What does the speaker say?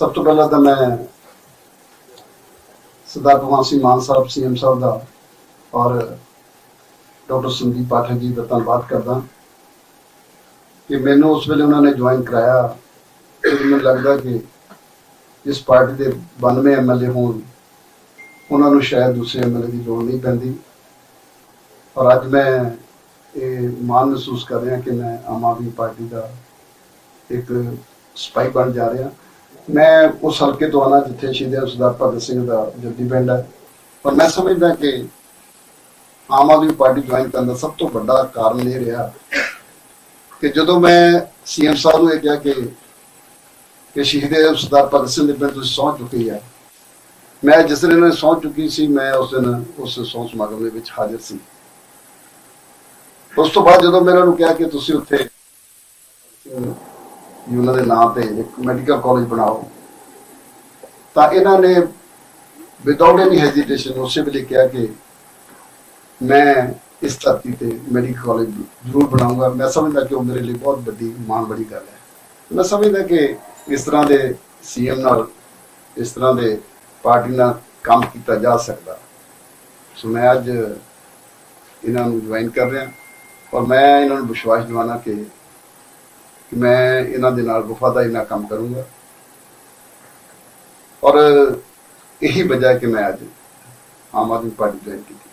ਸਭ ਤੋਂ ਪਹਿਲਾਂ ਤਾਂ ਮੈਂ ਸਰਦਾਰ ਭਗਵਾਨ ਸਿੰਘ ਮਾਨ ਸਾਹਿਬ, ਸੀਐਮ ਸਾਹਿਬ ਦਾ ਔਰ ਡਾਕਟਰ ਸੰਦੀਪ ਪਾਠਕ ਜੀ ਦਾ ਧੰਨਵਾਦ ਕਰਦਾ। ਕਿ ਮੈਨੂੰ ਉਸ ਵੇਲੇ ਉਹਨਾਂ ਨੇ ਜੁਆਇਨ ਕਰਾਇਆ ਤੇ ਮੈਨੂੰ ਲੱਗਦਾ ਕਿ ਇਸ ਪਾਰਟੀ ਦੇ 92 ਐਮਐਲਏ ਹੋਣ, ਉਹਨਾਂ ਨੂੰ ਸ਼ਾਇਦ ਦੂਸਰੇ ਐਮਐਲਏ ਦੀ ਲੋੜ ਨਹੀਂ ਪੈਂਦੀ। ਔਰ ਅੱਜ ਮੈਂ ਇਹ ਮਾਣ ਮਹਿਸੂਸ ਕਰ ਰਿਹਾ ਕਿ ਮੈਂ ਆਮ ਆਦਮੀ ਪਾਰਟੀ ਦਾ ਇੱਕ ਸਪਾਈ ਬਣ ਜਾ ਰਿਹਾ। ਮੈਂ ਉਸ ਹਲਕੇ ਤੋਂ ਆਣਾ ਜਿੱਥੇ ਸ਼ਹੀਦ ਸਰਦਾਰ ਭਗਤ ਸਿੰਘ ਦਾ ਜੱਦੀ ਪਿੰਡ ਹੈ। ਪਰ ਮੈਂ ਸਮਝਦਾ ਕਿ ਆਮ ਆਦਮੀ ਪਾਰਟੀ ਜੁਆਇਨ ਕਰਨ ਦਾ ਸਭ ਤੋਂ ਵੱਡਾ ਕਾਰਨ ਇਹ ਰਿਹਾ ਕਿ ਜਦੋਂ ਮੈਂ ਸੀਐਮ ਸਾਹਿਬ ਨੂੰ ਇਹ ਕਿਹਾ ਕਿ ਕਿ ਸ਼ਹੀਦ ਸਰਦਾਰ ਭਗਤ ਸਿੰਘ ਦੇ ਪਿੰਡ ਤੁਸੀਂ ਸਹੁੰ ਚੁੱਕੀ ਹੈ, ਮੈਂ ਜਿਸ ਦਿਨ ਇਹਨਾਂ ਨੇ ਸਹੁੰ ਚੁੱਕੀ ਸੀ, ਮੈਂ ਉਸ ਦਿਨ ਉਸ ਸਹੁੰ ਸਮਾਗਮ ਦੇ ਵਿੱਚ ਹਾਜ਼ਰ ਸੀ। ਉਸ ਤੋਂ ਬਾਅਦ ਜਦੋਂ ਮੈਂ ਇਹਨਾਂ ਨੂੰ ਕਿਹਾ ਕਿ ਤੁਸੀਂ ਉੱਥੇ ਵੀ ਉਹਨਾਂ ਦੇ ਨਾਂ ਤੇ ਇੱਕ ਮੈਡੀਕਲ ਕਾਲਜ ਬਣਾਓ। ਤਾਂ ਇਹਨਾਂ ਨੇ ਵਿਦਆਊਟ ਐਨੀ ਹੈਜ਼ਿਟੇਸ਼ਨ ਉਸੇ ਵੇਲੇ ਕਿਹਾ ਕਿ ਮੈਂ ਇਸ ਧਰਤੀ ਤੇ ਮੈਡੀਕਲ ਕਾਲਜ ਜ਼ਰੂਰ ਬਣਾਉਂਗਾ ਮੈਂ ਸਮਝਦਾ ਕਿ ਉਹ ਮੇਰੇ ਲਈ ਬਹੁਤ ਵੱਡੀ ਮਾਣ ਬੜੀ ਗੱਲ ਹੈ। ਮੈਂ ਸਮਝਦਾ ਕਿ ਇਸ ਤਰ੍ਹਾਂ ਦੇ ਸੀਐਮ ਨਾਲ ਇਸ ਤਰ੍ਹਾਂ ਦੇ ਪਾਰਟੀ ਨਾਲ ਕੰਮ ਕੀਤਾ ਜਾ ਸਕਦਾ। ਸੋ ਮੈਂ ਅੱਜ ਇਹਨਾਂ ਨੂੰ ਜੁਆਇਨ ਕਰ ਰਿਹਾ। ਔਰ ਮੈਂ ਇਹਨਾਂ ਨੂੰ ਵਿਸ਼ਵਾਸ ਦਿਵਾਉਣਾ ਕਿ ਕਿ ਮੈਂ ਇਹਨਾਂ ਦੇ ਨਾਲ ਵਫਾਦਾਰੀ ਨਾਲ ਕੰਮ ਕਰੂੰਗਾ। ਔਰ ਇਹੀ ਵਜ੍ਹਾ ਹੈ ਕਿ ਮੈਂ ਅੱਜ ਆਮ ਆਦਮੀ ਪਾਰਟੀ ਜੁਆਇਨ ਕੀਤੀ